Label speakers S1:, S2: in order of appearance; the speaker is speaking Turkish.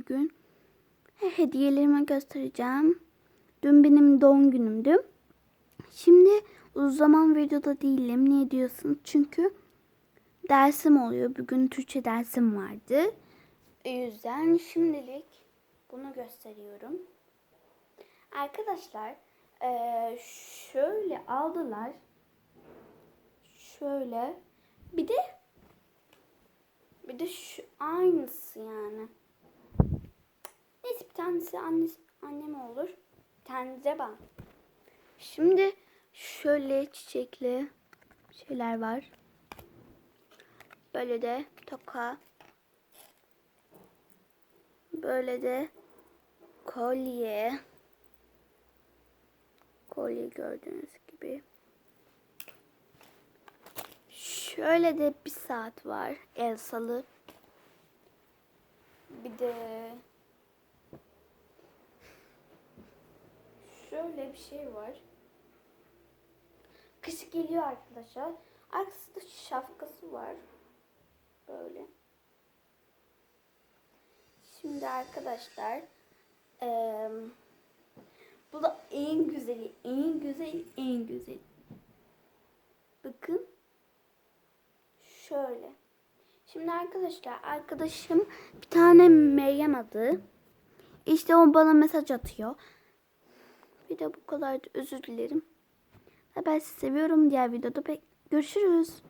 S1: bugün hediyelerimi göstereceğim. Dün benim doğum günümdü. Şimdi uzun zaman videoda değilim. Niye diyorsun? Çünkü dersim oluyor. Bugün Türkçe dersim vardı. O yüzden şimdilik bunu gösteriyorum. Arkadaşlar eee, şöyle aldılar. Şöyle. Bir de bir de şu aynısı yani. Tanesi annesi, annem olur. De ben. Şimdi şöyle çiçekli şeyler var. Böyle de toka. Böyle de kolye. Kolye gördüğünüz gibi. Şöyle de bir saat var. Elsalı. Bir de şöyle bir şey var. Kış geliyor arkadaşlar. Arkasında şapkası var. Böyle. Şimdi arkadaşlar eee, bu da en güzeli, en güzel, en güzel. Bakın. Şöyle. Şimdi arkadaşlar arkadaşım bir tane Meryem adı. İşte o bana mesaj atıyor. De bu kadar özür dilerim. Ben sizi seviyorum. Diğer videoda görüşürüz.